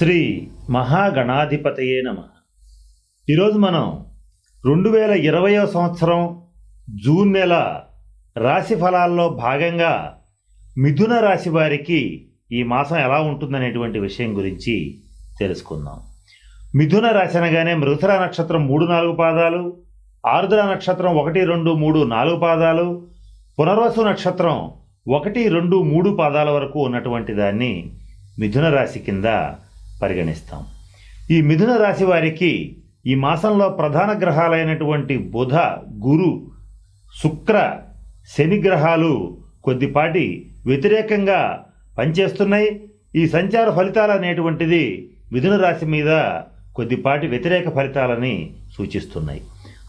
శ్రీ మహాగణాధిపతయే నమ. ఈరోజు మనం రెండు వేల ఇరవయో సంవత్సరం జూన్ నెల రాశి ఫలాల్లో భాగంగా మిథున రాశి వారికి ఈ మాసం ఎలా ఉంటుందనేటువంటి విషయం గురించి తెలుసుకుందాం. మిథున రాశి అనగానే మృగశిర నక్షత్రం మూడు నాలుగు పాదాలు ఆరుద్ర నక్షత్రం ఒకటి రెండు మూడు నాలుగు పాదాలు పునర్వసు నక్షత్రం ఒకటి రెండు మూడు పాదాల వరకు ఉన్నటువంటి దాన్ని మిథున రాశి కింద పరిగణిస్తాం. ఈ మిథున రాశి వారికి ఈ మాసంలో ప్రధాన గ్రహాలైనటువంటి బుధ గురు శుక్ర శని గ్రహాలు కొద్దిపాటి వ్యతిరేకంగా పనిచేస్తున్నాయి. ఈ సంచార ఫలితాలు అనేటువంటిది మిథున రాశి మీద కొద్దిపాటి వ్యతిరేక ఫలితాలని సూచిస్తున్నాయి.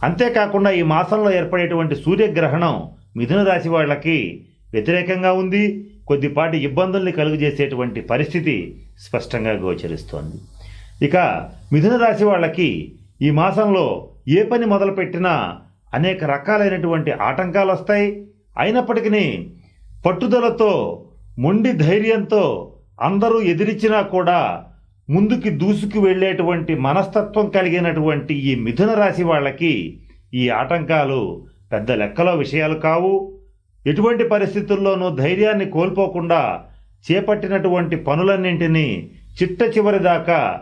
అంతేకాకుండా ఈ మాసంలో ఏర్పడేటువంటి సూర్యగ్రహణం మిథున రాశి వాళ్ళకి వ్యతిరేకంగా ఉంది. కొద్దిపాటి ఇబ్బందుల్ని కలుగజేసేటువంటి పరిస్థితి స్పష్టంగా గోచరిస్తోంది. ఇక మిథున రాశి వాళ్ళకి ఈ మాసంలో ఏ పని మొదలుపెట్టినా అనేక రకాలైనటువంటి ఆటంకాలు వస్తాయి అయినప్పటికీ పట్టుదలతో మొండి ధైర్యంతో అందరూ ఎదిరించినా కూడా ముందుకి దూసుకు వెళ్ళేటువంటి మనస్తత్వం కలిగినటువంటి ఈ మిథున రాశి వాళ్ళకి ఈ ఆటంకాలు పెద్ద లెక్కలో విషయాలు కావు. ఎటువంటి పరిస్థితుల్లోనూ ధైర్యాన్ని కోల్పోకుండా చేపట్టినటువంటి పనులన్నింటినీ చిట్ట చివరి దాకా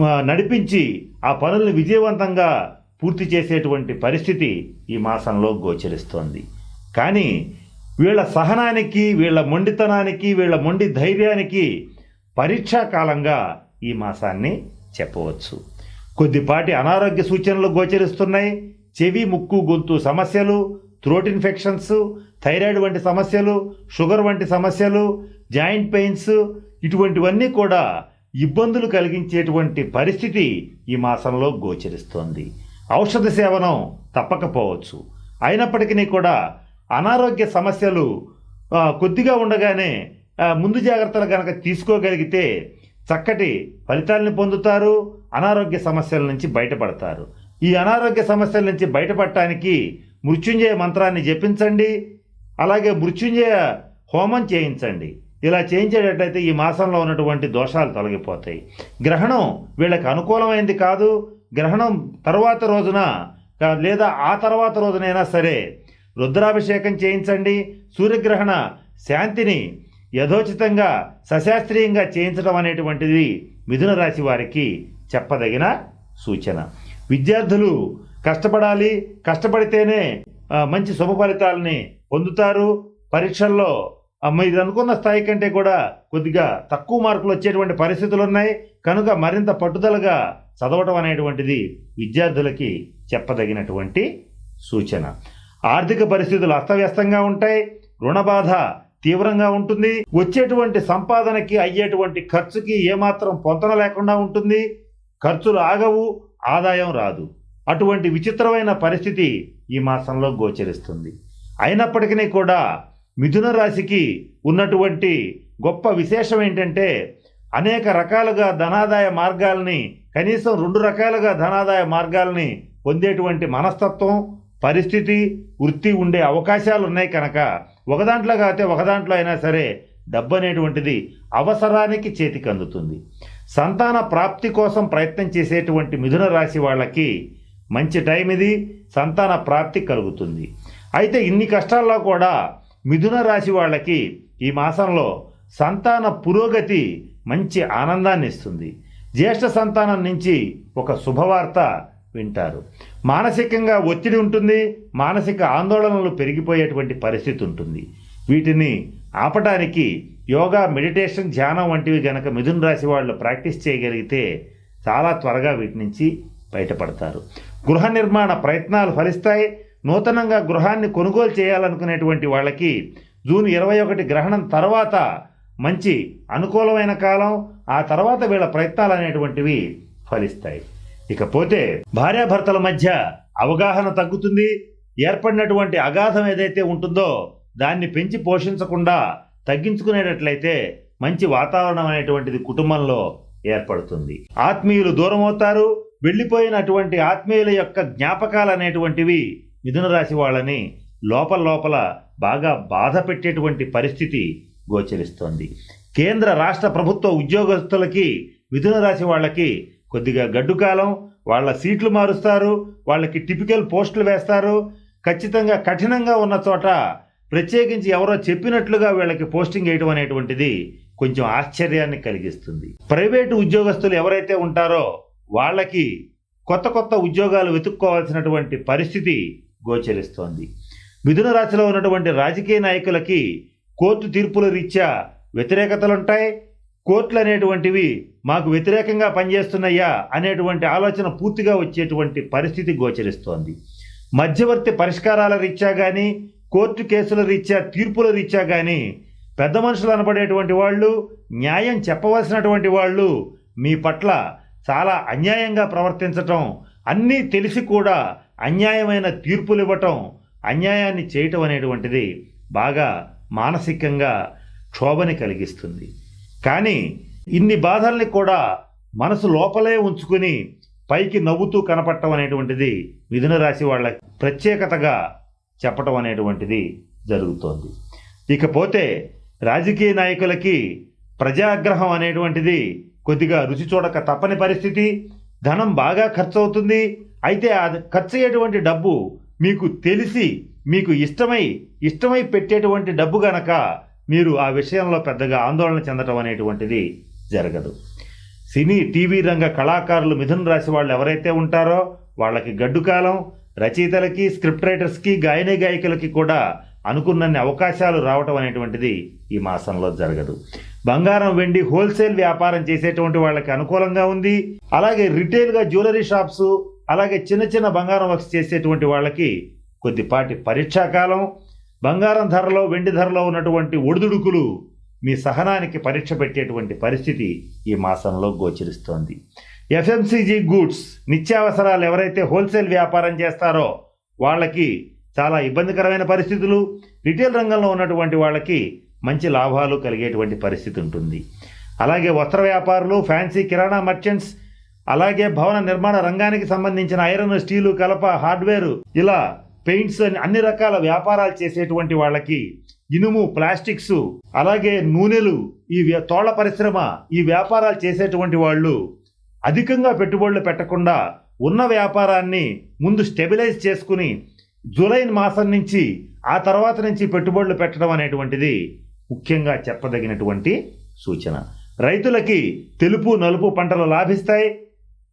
నడిపించి ఆ పనుల్ని విజయవంతంగా పూర్తి చేసేటువంటి పరిస్థితి ఈ మాసంలో గోచరిస్తోంది. కానీ వీళ్ళ సహనానికి వీళ్ళ మొండితనానికి వీళ్ళ మొండి ధైర్యానికి పరీక్షా కాలంగా ఈ మాసాన్ని చెప్పవచ్చు. కొద్దిపాటి అనారోగ్య సూచనలు గోచరిస్తున్నాయి. చెవి ముక్కు గొంతు సమస్యలు థ్రోట్ ఇన్ఫెక్షన్స్ థైరాయిడ్ వంటి సమస్యలు షుగర్ వంటి సమస్యలు జాయింట్ పెయిన్స్ ఇటువంటివన్నీ కూడా ఇబ్బందులు కలిగించేటువంటి పరిస్థితి ఈ మాసంలో గోచరిస్తోంది. ఔషధ సేవనం తప్పకపోవచ్చు. అయినప్పటికీ కూడా అనారోగ్య సమస్యలు కొద్దిగా ఉండగానే ముందు జాగ్రత్తలు కనుక తీసుకోగలిగితే చక్కటి ఫలితాలను పొందుతారు అనారోగ్య సమస్యల నుంచి బయటపడతారు. ఈ అనారోగ్య సమస్యల నుంచి బయటపడటానికి మృత్యుంజయ మంత్రాన్ని జపించండి అలాగే మృత్యుంజయ హోమం చేయించండి. ఇలా చేయించేటట్లయితే ఈ మాసంలో ఉన్నటువంటి దోషాలు తొలగిపోతాయి. గ్రహణం వీళ్ళకి అనుకూలమైంది కాదు. గ్రహణం తర్వాత రోజున లేదా ఆ తర్వాత రోజునైనా సరే రుద్రాభిషేకం చేయించండి. సూర్యగ్రహణ శాంతిని యథోచితంగా సశాస్త్రీయంగా చేయించడం అనేటువంటిది మిథున రాశి వారికి చెప్పదగిన సూచన. విద్యార్థులు కష్టపడాలి కష్టపడితేనే మంచి శుభ ఫలితాలని పొందుతారు. పరీక్షల్లో మీరు అనుకున్న స్థాయి కంటే కూడా కొద్దిగా తక్కువ మార్కులు వచ్చేటువంటి పరిస్థితులు ఉన్నాయి. కనుక మరింత పట్టుదలగా చదవటం అనేటువంటిది విద్యార్థులకి చెప్పదగినటువంటి సూచన. ఆర్థిక పరిస్థితులు అస్తవ్యస్తంగా ఉంటాయి. రుణబాధ తీవ్రంగా ఉంటుంది. వచ్చేటువంటి సంపాదనకి అయ్యేటువంటి ఖర్చుకి ఏమాత్రం పొంతన లేకుండా ఉంటుంది. ఖర్చులు ఆగవు ఆదాయం రాదు. అటువంటి విచిత్రమైన పరిస్థితి ఈ మాసంలో గోచరిస్తుంది. అయినప్పటికీ కూడా మిథున రాశికి ఉన్నటువంటి గొప్ప విశేషం ఏంటంటే అనేక రకాలుగా ధనాదాయ మార్గాల్ని కనీసం రెండు రకాలుగా ధనాదాయ మార్గాల్ని పొందేటువంటి మనస్తత్వం పరిస్థితి వృత్తి ఉండే అవకాశాలు ఉన్నాయి కనుక ఒకదాంట్లో కాకపోతే ఒకదాంట్లో అయినా సరే డబ్బు అనేటువంటిది అవసరానికి చేతికి అందుతుంది సంతాన ప్రాప్తి కోసం ప్రయత్నం చేసేటువంటి మిథున రాశి వాళ్ళకి మంచి టైం ఇది సంతాన ప్రాప్తి కలుగుతుంది. అయితే ఇన్ని కష్టాల్లో కూడా మిథున రాశి వాళ్ళకి ఈ మాసంలో సంతాన పురోగతి మంచి ఆనందాన్ని ఇస్తుంది. జ్యేష్ఠ సంతానం నుంచి ఒక శుభవార్త వింటారు. మానసికంగా ఒత్తిడి ఉంటుంది మానసిక ఆందోళనలు పెరిగిపోయేటువంటి పరిస్థితి ఉంటుంది. వీటిని ఆపటానికి యోగా మెడిటేషన్ ధ్యానం వంటివి గనక మిథున రాశి వాళ్ళు ప్రాక్టీస్ చేయగలిగితే చాలా త్వరగా వీటి నుంచి బయటపడతారు. గృహ నిర్మాణ ప్రయత్నాలు ఫలిస్తాయి. నూతనంగా గృహాన్ని కొనుగోలు చేయాలనుకునేటువంటి వాళ్ళకి జూన్ ఇరవై ఒకటి గ్రహణం తర్వాత మంచి అనుకూలమైన కాలం ఆ తర్వాత వీళ్ళ ప్రయత్నాలు అనేటువంటివి ఫలిస్తాయి. ఇకపోతే భార్యాభర్తల మధ్య అవగాహన తగ్గుతుంది. ఏర్పడినటువంటి అగాధం ఏదైతే ఉంటుందో దాన్ని పెంచి పోషించకుండా తగ్గించుకునేటట్లయితే మంచి వాతావరణం అనేటువంటిది కుటుంబంలో ఏర్పడుతుంది. ఆత్మీయులు దూరం అవుతారు వెళ్ళిపోయినటువంటి ఆత్మీయుల యొక్క జ్ఞాపకాలు అనేటువంటివి మిథున రాశి వాళ్ళని లోపల లోపల బాగా బాధ పెట్టేటువంటి పరిస్థితి గోచరిస్తోంది. కేంద్ర రాష్ట్ర ప్రభుత్వ ఉద్యోగస్తులకి మిథున రాశి వాళ్ళకి కొద్దిగా గడ్డుకాలం వాళ్ళ సీట్లు మారుస్తారు వాళ్ళకి టిపికల్ పోస్టులు వేస్తారు. ఖచ్చితంగా కఠినంగా ఉన్న చోట ప్రత్యేకించి ఎవరో చెప్పినట్లుగా వీళ్ళకి పోస్టింగ్ వేయడం అనేటువంటిది కొంచెం ఆశ్చర్యాన్ని కలిగిస్తుంది. ప్రైవేటు ఉద్యోగస్తులు ఎవరైతే ఉంటారో వాళ్ళకి కొత్త కొత్త ఉద్యోగాలు వెతుక్కోవాల్సినటువంటి పరిస్థితి గోచరిస్తోంది. మిథున రాశిలో ఉన్నటువంటి రాజకీయ నాయకులకి కోర్టు తీర్పుల రీత్యా వ్యతిరేకతలుంటాయి. కోర్టులు అనేటువంటివి మాకు వ్యతిరేకంగా పనిచేస్తున్నాయా అనేటువంటి ఆలోచన పూర్తిగా వచ్చేటువంటి పరిస్థితి గోచరిస్తోంది. మధ్యవర్తి పరిష్కారాల రీత్యా కానీ కోర్టు కేసుల రీత్యా తీర్పుల రీత్యా కానీ పెద్ద మనుషులు అనబడేటువంటి వాళ్ళు న్యాయం చెప్పవలసినటువంటి వాళ్ళు మీ పట్ల చాలా అన్యాయంగా ప్రవర్తించటం అన్నీ తెలిసి కూడా అన్యాయమైన తీర్పులు ఇవ్వటం అన్యాయాన్ని చేయటం అనేటువంటిది బాగా మానసికంగా క్షోభని కలిగిస్తుంది. కానీ ఇన్ని బాధల్ని కూడా మనసు లోపలే ఉంచుకుని పైకి నవ్వుతూ కనపడటం అనేటువంటిది మిథున రాశి వాళ్ళ ప్రత్యేకతగా చెప్పటం అనేటువంటిది జరుగుతోంది. ఇకపోతే రాజకీయ నాయకులకి ప్రజాగ్రహం అనేటువంటిది కొద్దిగా రుచి చూడక తప్పని పరిస్థితి. ధనం బాగా ఖర్చు అవుతుంది అయితే ఆ ఖర్చు అయ్యేటువంటి డబ్బు మీకు తెలిసి మీకు ఇష్టమై ఇష్టమై పెట్టేటువంటి డబ్బు గనక మీరు ఆ విషయంలో పెద్దగా ఆందోళన చెందటం అనేటువంటిది జరగదు. సినీ టీవీ రంగ కళాకారులు మిథున రాశి వాళ్ళు ఎవరైతే ఉంటారో వాళ్ళకి గడ్డుకాలం రచయితలకి స్క్రిప్ట్ రైటర్స్కి గాయని గాయకులకి కూడా అనుకున్నన్ని అవకాశాలు రావటం అనేటువంటిది ఈ మాసంలో జరగదు. బంగారం వెండి హోల్సేల్ వ్యాపారం చేసేటువంటి వాళ్ళకి అనుకూలంగా ఉంది. అలాగే రిటైల్గా జ్యువెలరీ షాప్స్ అలాగే చిన్న చిన్న బంగారం వర్క్స్ చేసేటువంటి వాళ్ళకి కొద్దిపాటి పరీక్షాకాలం బంగారం ధరలో వెండి ధరలో ఉన్నటువంటి ఒడిదుడుకులు మీ సహనానికి పరీక్ష పెట్టేటువంటి పరిస్థితి ఈ మాసంలో గోచరిస్తోంది. ఎఫ్ఎంసీజీ గూడ్స్ నిత్యావసరాలు ఎవరైతే హోల్సేల్ వ్యాపారం చేస్తారో వాళ్ళకి చాలా ఇబ్బందికరమైన పరిస్థితులు. రిటైల్ రంగంలో ఉన్నటువంటి వాళ్ళకి మంచి లాభాలు కలిగేటువంటి పరిస్థితి ఉంటుంది. అలాగే వస్త్ర వ్యాపారులు ఫ్యాన్సీ కిరాణా మర్చెంట్స్ అలాగే భవన నిర్మాణ రంగానికి సంబంధించిన ఐరన్ స్టీలు కలప హార్డ్వేర్ ఇలా పెయింట్స్ అని అన్ని రకాల వ్యాపారాలు చేసేటువంటి వాళ్ళకి ఇనుము ప్లాస్టిక్స్ అలాగే నూనెలు ఈ తోళ్ళ పరిశ్రమ ఈ వ్యాపారాలు చేసేటువంటి వాళ్ళు అధికంగా పెట్టుబడులు పెట్టకుండా ఉన్న వ్యాపారాన్ని ముందు స్టెబిలైజ్ చేసుకుని జూలై మాసం నుంచి ఆ తర్వాత నుంచి పెట్టుబడులు పెట్టడం అనేటువంటిది ముఖ్యంగా చెప్పదగినటువంటి సూచన. రైతులకి తెలుపు నలుపు పంటలు లాభిస్తాయి.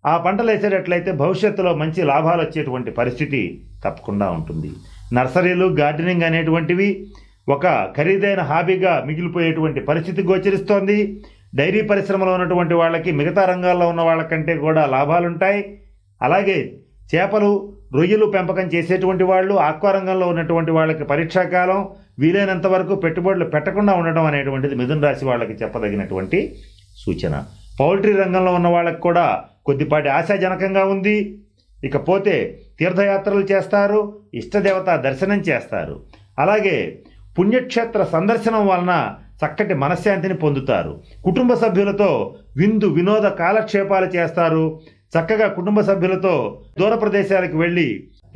ఆ పంటలు వేసేటట్లయితే భవిష్యత్తులో మంచి లాభాలు వచ్చేటువంటి పరిస్థితి తప్పకుండా ఉంటుంది. నర్సరీలు గార్డెనింగ్ అనేటువంటివి ఒక ఖరీదైన హాబీగా మిగిలిపోయేటువంటి పరిస్థితి గోచరిస్తోంది. డైరీ పరిశ్రమలో ఉన్నటువంటి వాళ్ళకి మిగతా రంగాల్లో ఉన్న వాళ్ళకంటే కూడా లాభాలుంటాయి. అలాగే చేపలు రొయ్యలు పెంపకం చేసేటువంటి వాళ్ళు ఆక్వా రంగంలో ఉన్నటువంటి వాళ్ళకి పరీక్షాకాలం వీలైనంత వరకు పెట్టుబడులు పెట్టకుండా ఉండడం అనేటువంటిది మిథున రాశి వాళ్ళకి చెప్పదగినటువంటి సూచన. పౌల్ట్రీ రంగంలో ఉన్న వాళ్ళకి కూడా కొద్దిపాటి ఆశాజనకంగా ఉంది. ఇకపోతే తీర్థయాత్రలు చేస్తారు ఇష్టదేవత దర్శనం చేస్తారు. అలాగే పుణ్యక్షేత్ర సందర్శనం వలన చక్కటి మనశ్శాంతిని పొందుతారు. కుటుంబ సభ్యులతో విందు వినోద కాలక్షేపాలు చేస్తారు. చక్కగా కుటుంబ సభ్యులతో దూర ప్రదేశాలకు వెళ్ళి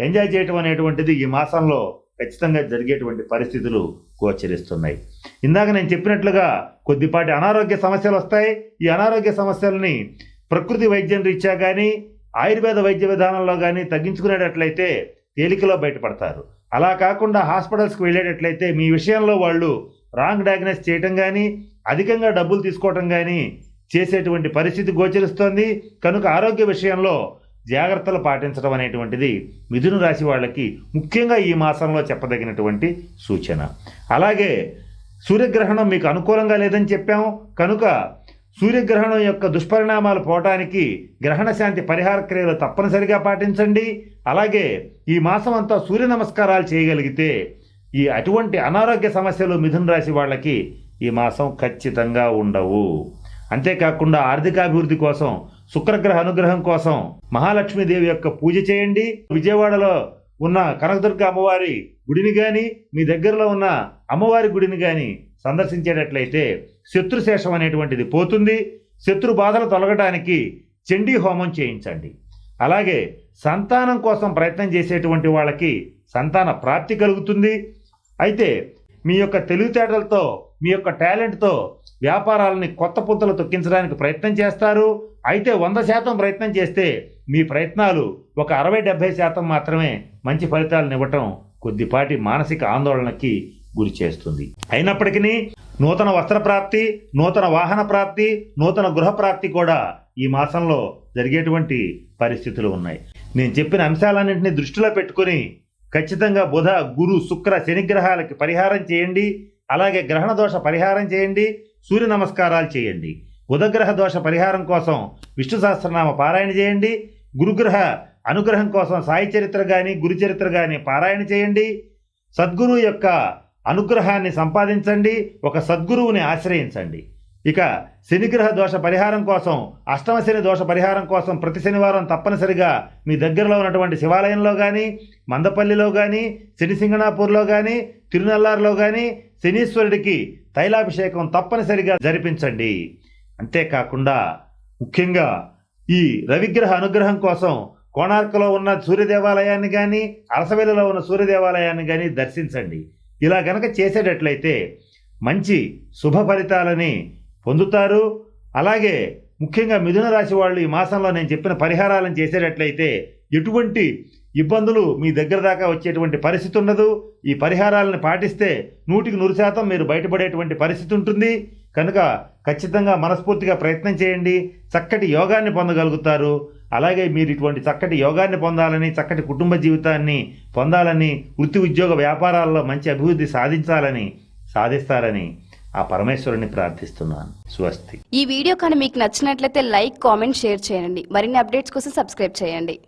ఎంజాయ్ చేయటం అనేటువంటిది ఈ మాసంలో ఖచ్చితంగా జరిగేటువంటి పరిస్థితులు గోచరిస్తున్నాయి. ఇందాక నేను చెప్పినట్లుగా కొద్దిపాటి అనారోగ్య సమస్యలు వస్తాయి. ఈ అనారోగ్య సమస్యలని ప్రకృతి వైద్యం రీత్యా కానీ ఆయుర్వేద వైద్య విధానంలో కానీ తగ్గించుకునేటట్లయితే తేలికలో బయటపడతారు. అలా కాకుండా హాస్పిటల్స్కి వెళ్ళేటట్లయితే మీ విషయంలో వాళ్ళు రాంగ్ డయాగ్నోస్ చేయటం కానీ అధికంగా డబ్బులు తీసుకోవటం కానీ చేసేటువంటి పరిస్థితి గోచరిస్తోంది. కనుక ఆరోగ్య విషయంలో జాగ్రత్తలు పాటించడం అనేటువంటిది మిథున రాశి వాళ్ళకి ముఖ్యంగా ఈ మాసంలో చెప్పదగినటువంటి సూచన. అలాగే సూర్యగ్రహణం మీకు అనుకూలంగా లేదని చెప్పాము. కనుక సూర్యగ్రహణం యొక్క దుష్పరిణామాలు పోవటానికి గ్రహణ శాంతి పరిహార క్రియలు తప్పనిసరిగా పాటించండి. అలాగే ఈ మాసం అంతా సూర్య నమస్కారాలు చేయగలిగితే ఈ అటువంటి అనారోగ్య సమస్యలు మిథున రాశి వాళ్ళకి ఈ మాసం ఖచ్చితంగా ఉండవు. అంతేకాకుండా ఆర్థికాభివృద్ధి కోసం శుక్రగ్రహ అనుగ్రహం కోసం మహాలక్ష్మీదేవి యొక్క పూజ చేయండి. విజయవాడలో ఉన్న కనకదుర్గ అమ్మవారి గుడిని కానీ మీ దగ్గరలో ఉన్న అమ్మవారి గుడిని కానీ సందర్శించేటట్లయితే శత్రుశేషం అనేటువంటిది పోతుంది. శత్రు బాధలు తొలగటానికి చండీ హోమం చేయించండి. అలాగే సంతానం కోసం ప్రయత్నం చేసేటువంటి వాళ్ళకి సంతాన ప్రాప్తి కలుగుతుంది. అయితే మీ యొక్క తెలివితేటలతో మీ యొక్క టాలెంట్తో వ్యాపారాలని కొత్త పుంతలు తొక్కించడానికి ప్రయత్నం చేస్తారు. అయితే వంద శాతం ప్రయత్నం చేస్తే మీ ప్రయత్నాలు ఒక అరవై డెబ్బై శాతం మాత్రమే మంచి ఫలితాలను ఇవ్వటం కొద్దిపాటి మానసిక ఆందోళనకి గురి చేస్తుంది. అయినప్పటికీ నూతన వస్త్ర ప్రాప్తి నూతన వాహన ప్రాప్తి నూతన గృహ ప్రాప్తి కూడా ఈ మాసంలో జరిగేటువంటి పరిస్థితులు ఉన్నాయి. నేను చెప్పిన అంశాలన్నింటినీ దృష్టిలో పెట్టుకొని ఖచ్చితంగా బుధ గురు శుక్ర శనిగ్రహాలకి పరిహారం చేయండి. అలాగే గ్రహణ దోష పరిహారం చేయండి సూర్య నమస్కారాలు చేయండి. బుధగ్రహ దోష పరిహారం కోసం విష్ణు సహస్రనామ పారాయణ చేయండి. గురుగ్రహ అనుగ్రహం కోసం సాయి చరిత్ర కానీ గురు చరిత్ర కానీ పారాయణ చేయండి. సద్గురు యొక్క అనుగ్రహాన్ని సంపాదించండి ఒక సద్గురువుని ఆశ్రయించండి. ఇక శనిగ్రహ దోష పరిహారం కోసం అష్టమ శని దోష పరిహారం కోసం ప్రతి శనివారం తప్పనిసరిగా మీ దగ్గరలో ఉన్నటువంటి శివాలయంలో కానీ మందపల్లిలో కానీ శని సింగణాపూర్లో కానీ తిరునల్లారులో కానీ శనీశ్వరుడికి తైలాభిషేకం తప్పనిసరిగా జరిపించండి. అంతేకాకుండా ముఖ్యంగా ఈ రవిగ్రహ అనుగ్రహం కోసం కోణార్కలో ఉన్న సూర్య దేవాలయాన్ని కానీ అరసవెల్లిలో ఉన్న సూర్య దేవాలయాన్ని కానీ దర్శించండి. ఇలా గనక చేసేటట్లయితే మంచి శుభ ఫలితాలని పొందుతారు. అలాగే ముఖ్యంగా మిథున రాశి వాళ్ళు ఈ మాసంలో నేను చెప్పిన పరిహారాలను చేసేటట్లయితే ఎటువంటి ఇబ్బందులు మీ దగ్గర దాకా వచ్చేటువంటి పరిస్థితి ఉండదు ఈ పరిహారాలను పాటిస్తే నూటికి నూరు శాతం మీరు బయటపడేటువంటి పరిస్థితి ఉంటుంది. కనుక ఖచ్చితంగా మనస్ఫూర్తిగా ప్రయత్నం చేయండి. చక్కటి యోగాన్ని పొందగలుగుతారు. అలాగే మీరు ఇటువంటి చక్కటి యోగాన్ని పొందాలని చక్కటి కుటుంబ జీవితాన్ని పొందాలని వృత్తి ఉద్యోగ వ్యాపారాల్లో మంచి అభివృద్ధి సాధించాలని సాధిస్తారని ఆ పరమేశ్వరుని ప్రార్థిస్తున్నాను. స్వస్తి. ఈ వీడియో కానీ మీకు నచ్చినట్లయితే లైక్ కామెంట్ షేర్ చేయండి. మరిన్ని అప్డేట్స్ కోసం సబ్స్క్రైబ్ చేయండి.